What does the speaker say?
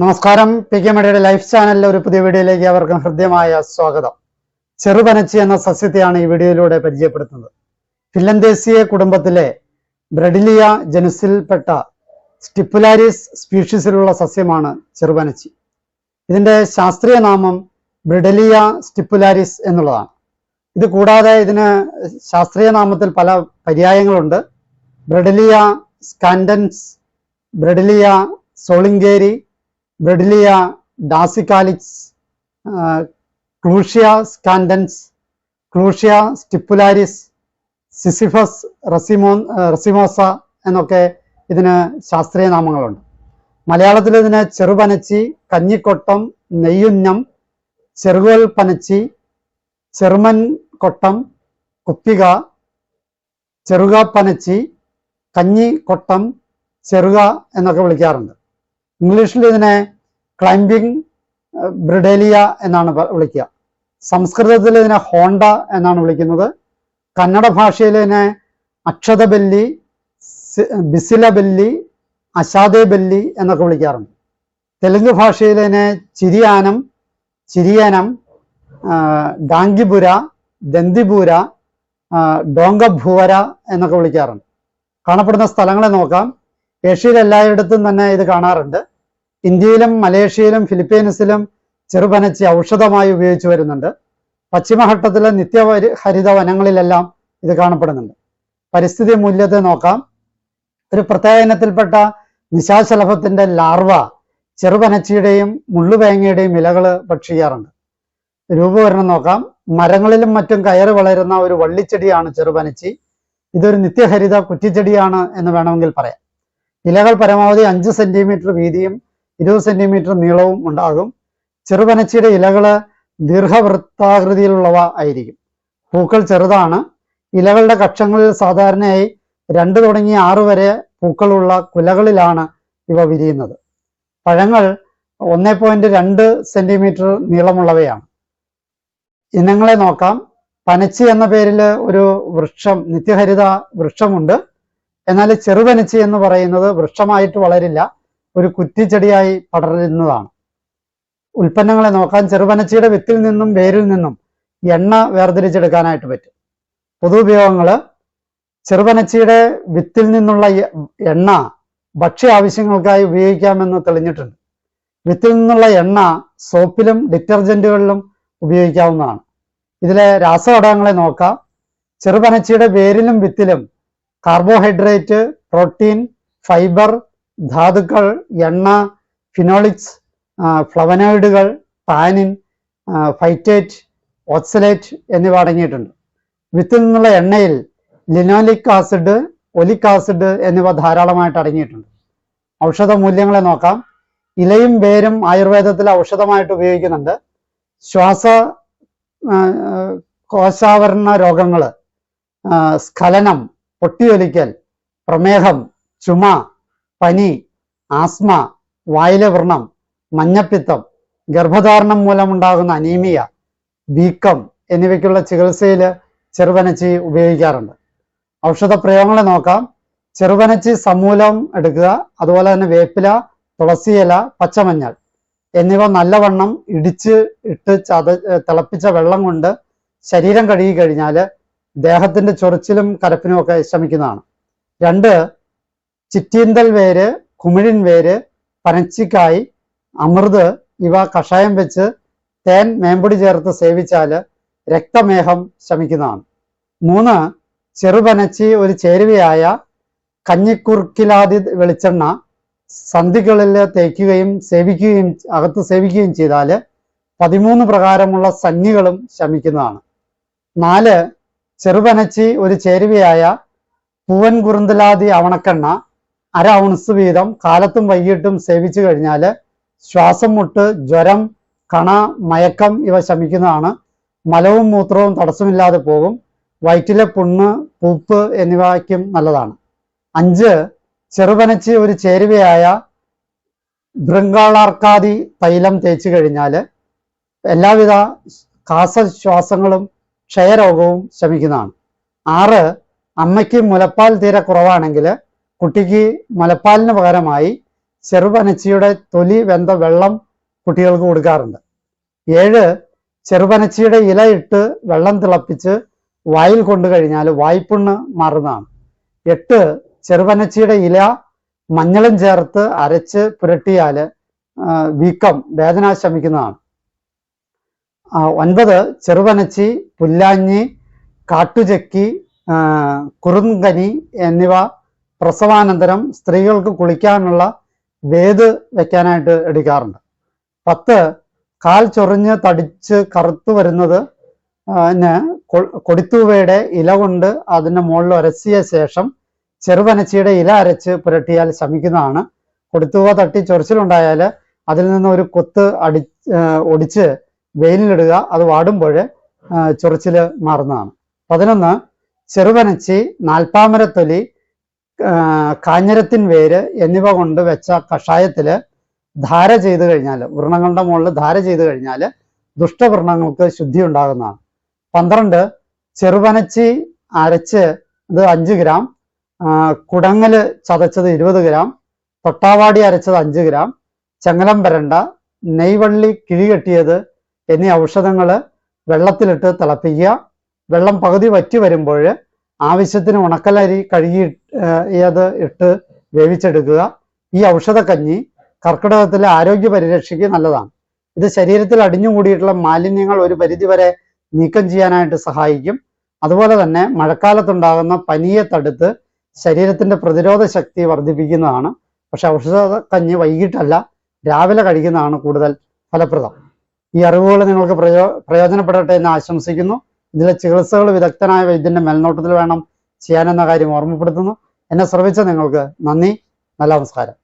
നമസ്കാരം. P K മണിയുടെ life ചാനലിലെ ഒരു പുതിയ വീഡിയോയിലേക്ക് അവർക്കും ഹൃദ്യമായ സ്വാഗതം. ചെറുപനച്ചി എന്ന സസ്യത്തെയാണ് ഈ വീഡിയോയിലൂടെ പരിചയപ്പെടുത്തുന്നത്. ഫില്ലന്തേസിയ കുടുംബത്തിലെ ബ്രെഡിലിയ ജനുസിൽപ്പെട്ട സ്റ്റിപ്പുലാരിസ് സ്പീഷീസിലുള്ള സസ്യമാണ് ചെറുപനച്ചി. ഇതിന്റെ ശാസ്ത്രീയ നാമം ബ്രിഡലിയ സ്റ്റിപ്പുലാരിസ് എന്നുള്ളതാണ്. ഇത് കൂടാതെ ഇതിന് ശാസ്ത്രീയ നാമത്തിൽ പല പര്യായങ്ങളുണ്ട്. ബ്രെഡലിയ സ്കാൻഡൻസ് ബ്രെഡലിയ സോളിങ്കേരി ബ്രെഡിലിയ ഡാസിക്കാലിക്സ് ക്ലൂഷ്യ സ്കാൻഡൻസ് ക്ലൂഷ്യ സ്റ്റിപ്പുലാരിസ് സിസിഫസ് റസിമോ റസിമോസ എന്നൊക്കെ ഇതിന് ശാസ്ത്രീയ നാമങ്ങളുണ്ട്. മലയാളത്തിൽ ഇതിന് ചെറുപനച്ചി കഞ്ഞിക്കൊട്ടം നെയ്യുന്നം ചെറുകോൽ പനച്ചി ചെറുമൻ കൊട്ടം കുപ്പിക ചെറുക പനച്ചി കഞ്ഞിക്കൊട്ടം ചെറുക എന്നൊക്കെ വിളിക്കാറുണ്ട്. ഇംഗ്ലീഷിൽ ഇതിനെ ക്ലൈംബിംഗ് ബ്രിഡേലിയ എന്നാണ് വിളിക്കുക. സംസ്കൃതത്തിൽ ഇതിനെ ഹോണ്ട എന്നാണ് വിളിക്കുന്നത്. കന്നഡ ഭാഷയിൽ ഇതിനെ അക്ഷതബല്ലി സി- ബിസിലബല്ലി അശാദേബല്ലി എന്നൊക്കെ വിളിക്കാറുണ്ട്. തെലുങ്ക് ഭാഷയിൽ ഇതിനെ ചിരിയാനം ചിരിയാനം ഡാങ്കിപുര ദന്തിപൂര ഡോങ്കഭൂവര എന്നൊക്കെ വിളിക്കാറുണ്ട്. കാണപ്പെടുന്ന സ്ഥലങ്ങളെ നോക്കാം. ഏഷ്യയിൽ എല്ലായിടത്തും തന്നെ ഇത് കാണാറുണ്ട്. ഇന്ത്യയിലും മലേഷ്യയിലും ഫിലിപ്പീൻസിലും ചെറുപനച്ചി ഔഷധമായി ഉപയോഗിച്ചു വരുന്നുണ്ട്. പശ്ചിമഘട്ടത്തിലെ നിത്യ ഹരിത വനങ്ങളിലെല്ലാം ഇത് കാണപ്പെടുന്നുണ്ട്. പരിസ്ഥിതി മൂല്യത്തെ നോക്കാം. ഒരു പ്രത്യേക ഇനത്തിൽപ്പെട്ട നിശാശലഭത്തിന്റെ ലാർവ ചെറുപനച്ചിയുടെയും മുള്ളുവേങ്ങയുടെയും ഇലകൾ ഭക്ഷിക്കാറുണ്ട്. രൂപവരണം നോക്കാം. മരങ്ങളിലും മറ്റും കയറ് വളരുന്ന ഒരു വള്ളിച്ചെടിയാണ് ചെറുപനച്ചി. ഇതൊരു നിത്യഹരിത കുറ്റിച്ചെടിയാണ് എന്ന് വേണമെങ്കിൽ പറയാം. ഇലകൾ പരമാവധി അഞ്ച് സെന്റിമീറ്റർ വീതിയും ഇരുപത് സെന്റിമീറ്റർ നീളവും ഉണ്ടാകും. ചെറുപനച്ചിയുടെ ഇലകൾ ദീർഘവൃത്താകൃതിയിലുള്ളവ ആയിരിക്കും. പൂക്കൾ ചെറുതാണ്. ഇലകളുടെ കക്ഷങ്ങളിൽ സാധാരണയായി രണ്ട് തുടങ്ങി ആറ് വരെ പൂക്കളുള്ള കുലകളിലാണ് ഇവ വിരിയുന്നത്. പഴങ്ങൾ ഒന്നേ പോയിന്റ് രണ്ട് സെന്റിമീറ്റർ നീളമുള്ളവയാണ്. ഇനങ്ങളെ നോക്കാം. പനച്ചി എന്ന പേരിൽ ഒരു വൃക്ഷം നിത്യഹരിത വൃക്ഷമുണ്ട്. എന്നാൽ ചെറുപനച്ചി എന്ന് പറയുന്നത് വൃക്ഷമായിട്ട് വളരില്ല. ഒരു കുറ്റിച്ചെടിയായി പടരുന്നതാണ്. ഉൽപ്പന്നങ്ങളെ നോക്കാൻ ചെറുപനച്ചിയുടെ വിത്തിൽ നിന്നും വേരിൽ നിന്നും എണ്ണ വേർതിരിച്ചെടുക്കാനായിട്ട് പറ്റും. പൊതു ഉപയോഗങ്ങൾ ചെറുപനച്ചിയുടെ വിത്തിൽ നിന്നുള്ള എണ്ണ ഭക്ഷ്യ ആവശ്യങ്ങൾക്കായി ഉപയോഗിക്കാമെന്ന് തെളിഞ്ഞിട്ടുണ്ട്. വിത്തിൽ നിന്നുള്ള എണ്ണ സോപ്പിലും ഡിറ്റർജന്റുകളിലും ഉപയോഗിക്കാവുന്നതാണ്. ഇതിലെ രാസഘടകങ്ങളെ നോക്കാം. ചെറുപനച്ചിയുടെ വേരിലും വിത്തിലും കാർബോഹൈഡ്രേറ്റ് പ്രോട്ടീൻ ഫൈബർ ധാതുക്കൾ എണ്ണ ഫിനോളിക്സ് ഫ്ലവനോയിഡുകൾ പാനിൻ ഫൈറ്റേറ്റ് ഓക്സലേറ്റ് എന്നിവ അടങ്ങിയിട്ടുണ്ട്. വിത്തിൽ നിന്നുള്ള എണ്ണയിൽ ലിനോലിക് ആസിഡ് ഒലിക് ആസിഡ് എന്നിവ ധാരാളമായിട്ട് അടങ്ങിയിട്ടുണ്ട്. ഔഷധ മൂല്യങ്ങളെ നോക്കാം. ഇലയും വേരും ആയുർവേദത്തിൽ ഔഷധമായിട്ട് ഉപയോഗിക്കുന്നുണ്ട്. ശ്വാസ കോശാവരണ രോഗങ്ങൾ സ്ഖലനം പൊട്ടിയൊലിക്കൽ പ്രമേഹം ചുമ പനി ആസ്മ വായിലെ വ്രണം മഞ്ഞപ്പിത്തം ഗർഭധാരണം മൂലമുണ്ടാകുന്ന അനീമിയ വീക്കം എന്നിവയ്ക്കുള്ള ചികിത്സയിൽ ചെറുപനച്ചി ഉപയോഗിക്കാറുണ്ട്. ഔഷധ പ്രയോഗങ്ങളെ നോക്കാം. ചെറുപനച്ചി സമൂലം എടുക്കുക അതുപോലെ തന്നെ വേപ്പില തുളസിയില പച്ചമഞ്ഞൾ എന്നിവ നല്ലവണ്ണം ഇടിച്ച് ഇട്ട് ചത തിളപ്പിച്ച വെള്ളം കൊണ്ട് ശരീരം കഴുകി കഴിഞ്ഞാൽ ദേഹത്തിന്റെ ചൊറിച്ചിലും കരപ്പിനും ഒക്കെ ശമിക്കുന്നതാണ് രണ്ട് ചിറ്റീന്തൽ വേര് കുമിഴിൻ വേര് പനച്ചിക്കായ് അമൃത് ഇവ കഷായം വെച്ച് തേൻ മേമ്പൊടി ചേർത്ത് സേവിച്ചാൽ രക്തമേഹം ശമിക്കുന്നതാണ്. മൂന്ന് ചെറുപനച്ചി ഒരു ചേരുവയായ കഞ്ഞിക്കുറുക്കിലാതി വെളിച്ചെണ്ണ സന്ധികളിൽ തേക്കുകയും സേവിക്കുകയും അകത്ത് സേവിക്കുകയും ചെയ്താൽ പതിമൂന്ന് പ്രകാരമുള്ള സന്നികളും ശമിക്കുന്നതാണ്. നാല് ചെറുപനച്ചി ഒരു ചേരുവയായ പൂവൻ കുറുന്തലാതി അവണക്കെണ്ണ അര ഔൺസ് വീതം കാലത്തും വൈകിട്ടും സേവിച്ചു കഴിഞ്ഞാൽ ശ്വാസം മുട്ട് ജ്വരം കണ മയക്കം ഇവ ശമിക്കുന്നതാണ്. മലവും മൂത്രവും തടസ്സമില്ലാതെ പോകും. വയറ്റിലെ പുണ്ണ് പൂപ്പ് എന്നിവയ്ക്കും നല്ലതാണ്. അഞ്ച് ചെറുപനച്ചി ഒരു ചേരുവയായ ബൃങ്കാളാർക്കാതി തൈലം തേച്ച് കഴിഞ്ഞാൽ എല്ലാവിധ കാസശ്വാസങ്ങളും ക്ഷയരോഗവും ശമിക്കുന്നതാണ്. ആറ് അമ്മയ്ക്ക് മുലപ്പാൽ തീരെ കുറവാണെങ്കിൽ കുട്ടിക്ക് മുലപ്പാലിന് പകരമായി ചെറുപനച്ചിയുടെ തൊലി വെന്ത വെള്ളം കുട്ടികൾക്ക് കൊടുക്കാറുണ്ട്. ഏഴ് ചെറുപനച്ചിയുടെ ഇല ഇട്ട് വെള്ളം തിളപ്പിച്ച് വായിൽ കൊണ്ടു കഴിഞ്ഞാൽ വായ്പുണ്ണ് മാറുന്നതാണ്. എട്ട് ചെറുപനച്ചിയുടെ ഇല മഞ്ഞളും ചേർത്ത് അരച്ച് പുരട്ടിയാൽ വീക്കം വേദന ശമിക്കുന്നതാണ്. ഒൻപത് ചെറുപനച്ചി പുല്ലാഞ്ഞി കാട്ടുചക്കി കുറുങ്കനി എന്നിവ പ്രസവാനന്തരം സ്ത്രീകൾക്ക് കുളിക്കാനുള്ള വേത് വെക്കാനായിട്ട് എടുക്കാറുണ്ട്. പത്ത് കാൽ ചൊറിഞ്ഞ് തടിച്ച് കറുത്തു വരുന്നത് കൊടിത്തൂവയുടെ ഇല കൊണ്ട് അതിന്റെ മുകളിൽ ഉരസിയ ശേഷം ചെറുവനച്ചിയുടെ ഇല അരച്ച് പുരട്ടിയാൽ ശമിക്കുന്നതാണ്. കൊടിത്തൂവ തട്ടി ചൊറിച്ചിലുണ്ടായാൽ അതിൽ നിന്ന് ഒരു കൊത്ത് അടി ഒടിച്ച് വെയിലിലിടുക അത് വാടുമ്പോൾ ചൊറിച്ചിൽ മാറുന്നതാണ്. പതിനൊന്ന് ചെറുവനച്ചി നാൽപ്പാമരത്തൊലി കാഞ്ഞിരത്തിൻ വേര് എന്നിവ കൊണ്ട് വെച്ച കഷായത്തിൽ ധാര ചെയ്തു കഴിഞ്ഞാൽ വ്രണങ്ങളുടെ മുകളിൽ ധാര ചെയ്തു കഴിഞ്ഞാൽ ദുഷ്ടവ്രണങ്ങൾക്ക് ശുദ്ധി ഉണ്ടാകുന്നതാണ് പന്ത്രണ്ട് ചെറുപനച്ചി അരച്ച് ഇത് അഞ്ച് ഗ്രാം കുടങ്ങൽ ചതച്ചത് ഇരുപത് ഗ്രാം തൊട്ടാവാടി അരച്ചത് അഞ്ച് ഗ്രാം ചങ്ങലം വരണ്ട നെയ്വള്ളി കിഴി കെട്ടിയത് എന്നീ ഔഷധങ്ങൾ വെള്ളത്തിലിട്ട് തിളപ്പിക്കുക വെള്ളം പകുതി വറ്റി വരുമ്പോൾ ആവശ്യത്തിന് ഉണക്കലരി കഴുകി അത് ഇട്ട് വേവിച്ചെടുക്കുക. ഈ ഔഷധക്കഞ്ഞി കർക്കിടകത്തിലെ ആരോഗ്യ പരിരക്ഷയ്ക്ക് നല്ലതാണ്. ഇത് ശരീരത്തിൽ അടിഞ്ഞുകൂടിയിട്ടുള്ള മാലിന്യങ്ങൾ ഒരു പരിധിവരെ നീക്കം ചെയ്യാനായിട്ട് സഹായിക്കും. അതുപോലെ തന്നെ മഴക്കാലത്തുണ്ടാകുന്ന പനിയെ തടുത്ത് ശരീരത്തിന്റെ പ്രതിരോധ ശക്തി വർദ്ധിപ്പിക്കുന്നതാണ്. പക്ഷെ ഔഷധക്കഞ്ഞി വൈകിട്ടല്ല രാവിലെ കഴിക്കുന്നതാണ് കൂടുതൽ ഫലപ്രദം. ഈ അറിവുകൾ നിങ്ങൾക്ക് പ്രയോ പ്രയോജനപ്പെടട്ടെ എന്ന് ആശംസിക്കുന്നു. ഇതിലെ ചികിത്സകൾ വിദഗ്ധനായ വൈദ്യന്റെ മേൽനോട്ടത്തിൽ വേണം ചെയ്യാനെന്ന കാര്യം ഓർമ്മപ്പെടുത്തുന്നു. എന്നെ ശ്രമിച്ച നിങ്ങൾക്ക് നന്ദി. നല്ല നമസ്കാരം.